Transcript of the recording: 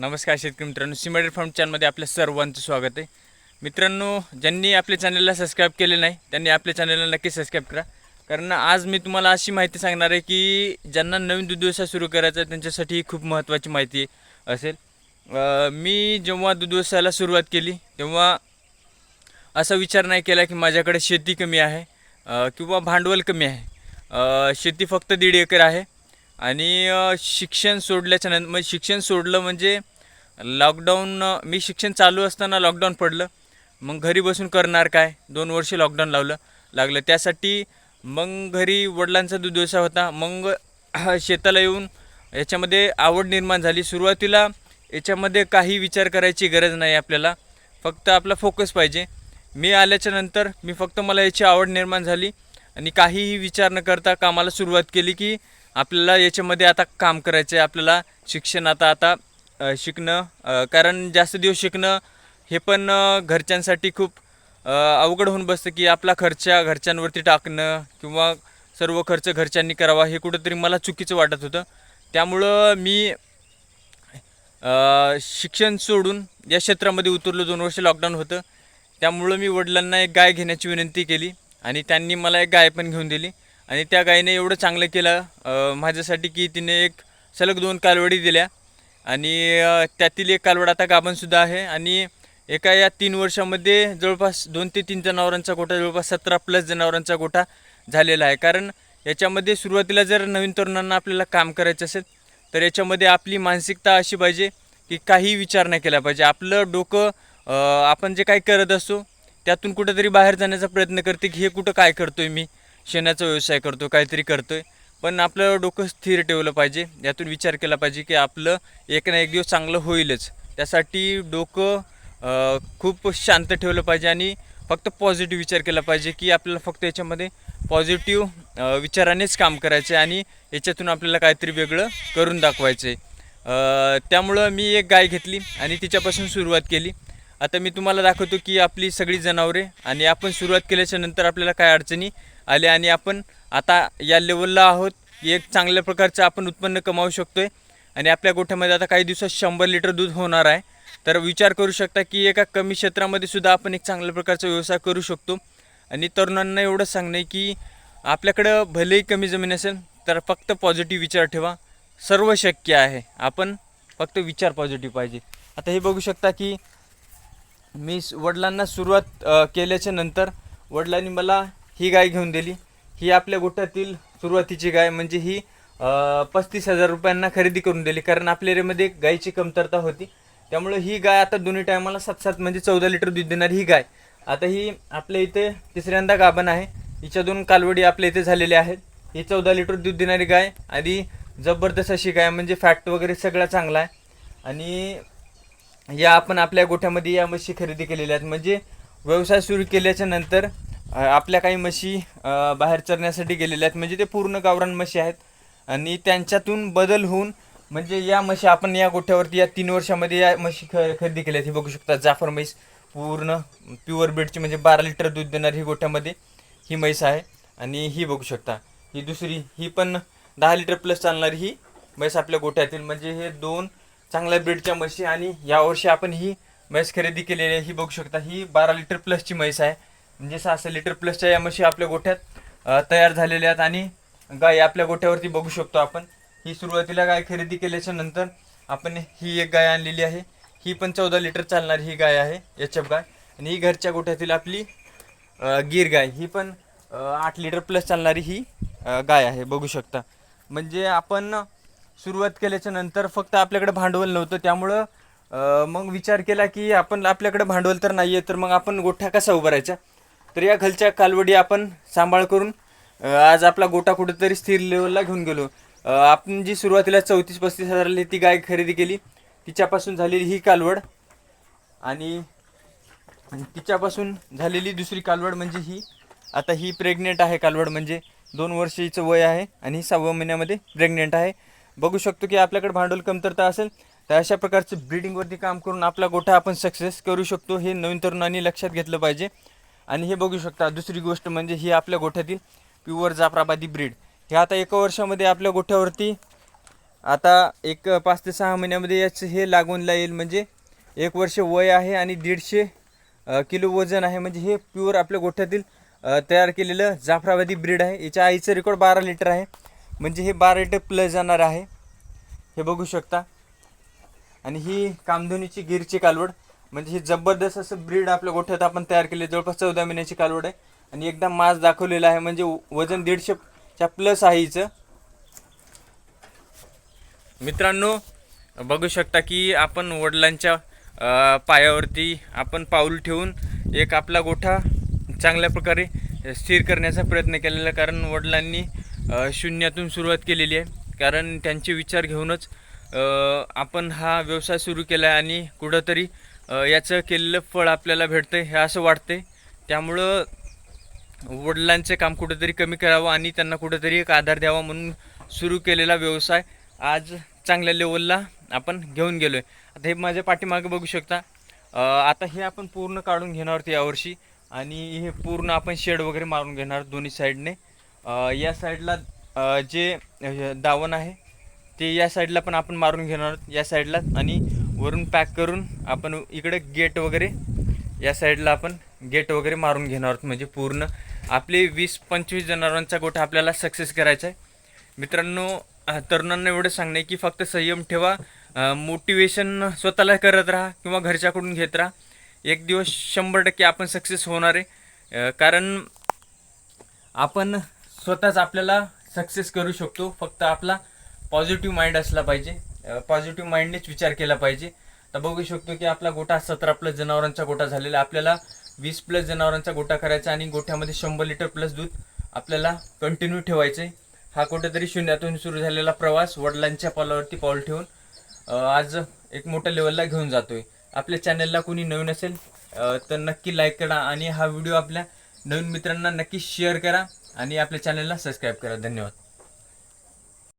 नमस्कार शेतकरी मित्रांनो सिमेडेड फार्म चॅनलमध्ये आपल्या सर्वांचं स्वागत आहे. मित्रांनो ज्यांनी आपल्या चॅनलला सबस्क्राईब केले नाही त्यांनी आपल्या चॅनलला नक्की सबस्क्राईब करा. कारण आज मी तुम्हाला अशी माहिती सांगणार आहे की ज्यांना नवीन दूध व्यवसाय सुरू करायचा आहे त्यांच्यासाठी खूप महत्त्वाची माहिती असेल. मी जेव्हा दूध व्यवसायाला सुरुवात केली तेव्हा असा विचार नाही केला की माझ्याकडे शेती कमी आहे किंवा भांडवल कमी आहे. शेती फक्त दीड एकर आहे. आणि शिक्षण सोडल्याच्या नंतर म्हणजे शिक्षण सोडलं म्हणजे लॉकडाऊन मी शिक्षण चालू असताना लॉकडाऊन पडलं. मग घरी बसून करणार काय? दोन वर्ष लॉकडाऊन लावलं लागलं. त्यासाठी मग घरी वडिलांचा दुर्दशा होता. मग शेताला येऊन याच्यामध्ये आवड निर्माण झाली. सुरुवातीला याच्यामध्ये काही विचार करायची गरज नाही आपल्याला. फक्त आपला फोकस पाहिजे. मी आल्याच्यानंतर मी फक्त मला याची आवड निर्माण झाली आणि काहीही विचार न करता कामाला सुरुवात केली की आपल्याला याच्यामध्ये आता काम करायचं आहे. आपल्याला शिक्षण आता आता शिकणं कारण जास्त दिवस शिकणं हे पण घरच्यांसाठी खूप अवघड होऊन बसतं की आपला खर्च घरच्यांवरती टाकणं किंवा सर्व खर्च घरच्यांनी करावा हे कुठंतरी मला चुकीचं वाटत होतं. त्यामुळं मी शिक्षण सोडून या क्षेत्रामध्ये उतरलो. दोन वर्ष लॉकडाऊन होतं. त्यामुळं मी वडिलांना एक गाय घेण्याची विनंती केली आणि त्यांनी मला एक गाय पण घेऊन दिली. आणि त्या गायीने एवढं चांगलं केलं माझ्यासाठी की तिने एक सलग दोन कालवडी दिल्या. आणि त्यातील एक कालवड आता गाभणसुद्धा आहे. आणि एका या तीन वर्षामध्ये जवळपास दोन ते तीन जनावरांचा गोठा जवळपास सतरा प्लस जनावरांचा गोठा झालेला आहे. कारण याच्यामध्ये सुरुवातीला जर नवीन तरुणांना आपल्याला काम करायचं असेल तर याच्यामध्ये आपली मानसिकता अशी पाहिजे की काही विचार नाही केला पाहिजे. आपलं डोकं आपण जे काही करत असतो त्यातून कुठंतरी बाहेर जाण्याचा प्रयत्न करते की हे कुठं काय करतोय मी? शेणाचा व्यवसाय करतो काहीतरी करतो आहे पण आपलं डोकं स्थिर ठेवलं पाहिजे. यातून विचार केला पाहिजे की आपलं एक ना एक दिवस चांगलं होईलच. त्यासाठी डोकं खूप शांत ठेवलं पाहिजे आणि फक्त पॉझिटिव्ह विचार केला पाहिजे की आपल्याला फक्त याच्यामध्ये पॉझिटिव्ह विचारानेच काम करायचं आहे आणि याच्यातून आपल्याला काहीतरी वेगळं करून दाखवायचं आहे त्यामुळं मी एक गाय घेतली आणि तिच्यापासून सुरुवात केली. आता मी तुम्हाला दाखवतो की आपली सगळी जनावरे आणि आपण सुरुवात केल्याच्यानंतर आपल्याला काय अडचणी आले आणि आपण आता या लेवलला आहोत. की एक चांगल्या प्रकारचं आपण उत्पन्न कमावू शकतो आहे आणि आपल्या गोठ्यामध्ये आता काही दिवसात शंभर लिटर दूध होणार आहे. तर विचार करू शकता की एका कमी क्षेत्रामध्ये सुद्धा आपण एक चांगल्या प्रकारचा व्यवसाय करू शकतो. आणि तरुणांना एवढं सांगणं आहे की आपल्याकडं भलेही कमी जमीन असेल तर फक्त पॉझिटिव्ह विचार ठेवा. सर्व शक्य आहे. आपण फक्त विचार पॉझिटिव्ह पाहिजे. आता हे बघू शकता की मी वडिलांना सुरुवात केल्याच्यानंतर वडिलांनी मला ही गाय घेऊन दिली. ही आपल्या गोठ्यातील सुरुवातीची गाय म्हणजे ही पस्तीस हजार रुपयांना खरेदी करून दिली. कारण आपल्या एरियामध्ये गायीची कमतरता होती. त्यामुळे ही गाय आता दोन्ही टायमाला सात सात म्हणजे चौदा लिटर दूध देणारी ही गाय. आता ही आपल्या इथे तिसऱ्यांदा गाभण आहे. हिच्या दोन कालवडी आपल्या इथे झालेल्या आहेत ही चौदा लिटर दूध देणारी गाय आणि जबरदस्त अशी गाय म्हणजे फॅट वगैरे सगळा चांगला आहे. आणि या आपण आपल्या गोठ्यामध्ये या म्हशी खरेदी केलेल्या आहेत. म्हणजे व्यवसाय सुरू केल्याच्यानंतर आपल्या काही म्हशी बाहेर चरण्यासाठी गेलेल्या आहेत. म्हणजे ते पूर्ण गावरान म्हशी आहेत. आणि त्यांच्यातून बदल होऊन म्हणजे या म्हशी आपण या गोठ्यावरती या तीन वर्षामध्ये या म्हशी ख खरेदी केल्या आहेत. हे बघू शकता जाफर म्हैस पूर्ण प्युअर ब्रेडची म्हणजे बारा लिटर दूध देणारी ही गोठ्यामध्ये ही म्हैस आहे. आणि ही बघू शकता ही दुसरी ही पण दहा लिटर प्लस चालणारी ही म्हैस आपल्या गोठ्यातील. म्हणजे हे दोन चांगल्या ब्रीडच्या म्हशी आणि यावर्षी आपण ही म्हैस खरेदी केलेली आहे. ही बघू शकता ही बारा लिटर प्लसची म्हैस आहे. म्हणजे सहा सहा लिटर प्लसच्या या म्हशी आपल्या गोठ्यात तयार झालेल्या आहेत आणि गाय आपल्या गोठ्यावरती बघू शकतो आपण. ही सुरुवातीला गाय खरेदी केल्याच्यानंतर आपण ही एक गाय आणलेली आहे. ही पण चौदा लिटर चालणारी ही गाय आहे एच एफ गाय. आणि ही घरच्या गोठ्यातील आपली गीर गाय. ही पण आठ लिटर प्लस चालणारी ही गाय आहे बघू शकता. म्हणजे आपण सुरुवात केल्याच्यानंतर फक्त आपल्याकडे भांडवल नव्हतं त्यामुळं मग विचार केला की आपण आपल्याकडे भांडवल तर नाही आहे तर मग आपण गोठ्या कसा उभारायचा तर या खालच्या कालवडी आपण सांभाळ करून आज आपला गोटा कुठेतरी स्थिर लेवलला घेऊन गेलो. आपण जी सुरुवातीला चौतीस पस्तीस हजाराला ती गाय खरेदी केली तिच्यापासून झालेली ही कालवड आणि तिच्यापासून झालेली दुसरी कालवड म्हणजे ही. आता ही प्रेग्नेंट आहे कालवड म्हणजे दोन वर्षाचं वय आहे आणि सहाव्या महिन्यामध्ये प्रेग्नेंट आहे. बघू शकतो की आपल्याकडे भांडवल कमतरता असेल तर अशा प्रकारचं ब्रीडिंगवरती काम करून आपला गोठा आपण सक्सेस करू शकतो हे नवीन तरुणांनी लक्षात घेतलं पाहिजे. आणि हे बघू शकता दुसरी गोष्ट म्हणजे ही आपल्या गोठ्यातील प्युअर जाफराबादी ब्रीड हे आता एका वर्षामध्ये आपल्या गोठ्यावरती आता एक पाच ते सहा महिन्यामध्ये याचं हे लागूनला येईल म्हणजे एक वर्ष वय आहे आणि दीडशे किलो वजन आहे. म्हणजे हे प्युअर आपल्या गोठ्यातील तयार केलेलं जाफराबादी ब्रीड आहे. याच्या आईचं रेकॉर्ड बारा लिटर आहे. म्हणजे हे बारा लिटर प्लस जाणार आहे. हे बघू शकता. आणि ही कामधुनीची गिरची कालवड. म्हणजे हे जबरदस्त असं ब्रीड आपल्या गोठ्यात आपण तयार केले. जवळपास चौदा महिन्याची कालवड आहे. आणि एकदम मास दाखवलेला आहे. म्हणजे वजन दीडशेच्या प्लस आहे हिचं. मित्रांनो बघू शकता की आपण वडिलांच्या पायावरती आपण पाऊल ठेवून एक आपला गोठा चांगल्या प्रकारे स्थिर करण्याचा प्रयत्न केलेला आहे. कारण वडिलांनी शून्यातून सुरुवात केलेली आहे. कारण त्यांचे विचार घेऊनच आपण हा व्यवसाय सुरू केला आहे. आणि कुठंतरी याचं केलेलं फळ आपल्याला भेटतं हे असं वाटते त्यामुळं वडिलांचे काम कुठेतरी कमी करावं आणि त्यांना कुठेतरी एक आधार द्यावा म्हणून सुरू केलेला व्यवसाय आज चांगल्या लेवलला आपण घेऊन गेलो आहे आता हे माझ्या पाठीमागे बघू शकता. आता हे आपण पूर्ण काढून घेणार आहोत यावर्षी आणि हे पूर्ण आपण शेड वगैरे मारून घेणार दोन्ही साईडने. या साईडला जे दावण आहे ते या साईडला पण आपण मारून घेणार आहोत या साईडला आणि वरून पॅक करून आपण इकडे गेट वगैरे या साईडला आपण गेट वगैरे मारून घेणार आहोत. म्हणजे पूर्ण आपले वीस पंचवीस जनावरांचा गोठा आपल्याला सक्सेस करायचा आहे. मित्रांनो तरुणांना एवढं सांगणं आहे की फक्त संयम ठेवा. मोटिवेशन स्वतःला करत राहा किंवा घरच्याकडून घेत राहा. एक दिवस शंभर टक्के आपण सक्सेस होणार आहे. कारण आपण स्वतःच आपल्याला सक्सेस करू शकतो. फक्त आपला पॉझिटिव्ह माइंड असला पाहिजे. पॉझिटिव्ह माइंडनेच विचार केला पाहिजे. तर बघू शकतो की आपला गोठा सतरा प्लस जनावरांचा गोठा झालेला आपल्याला वीस प्लस जनावरांचा गोठा करायचा आणि गोठ्यामध्ये शंभर लिटर प्लस दूध आपल्याला कंटिन्यू ठेवायचं आहे हा कुठेतरी शून्यातून सुरू झालेला प्रवास वडिलांच्या पावलावरती पाऊल ठेवून आज एक मोठ्या लेवलला घेऊन जातोय. आपल्या चॅनलला कोणी नवीन असेल तर नक्की लाईक करा आणि हा व्हिडिओ आपल्या नवीन मित्रांना नक्की शेअर करा आणि आपल्या चॅनलला सबस्क्राईब करा. धन्यवाद.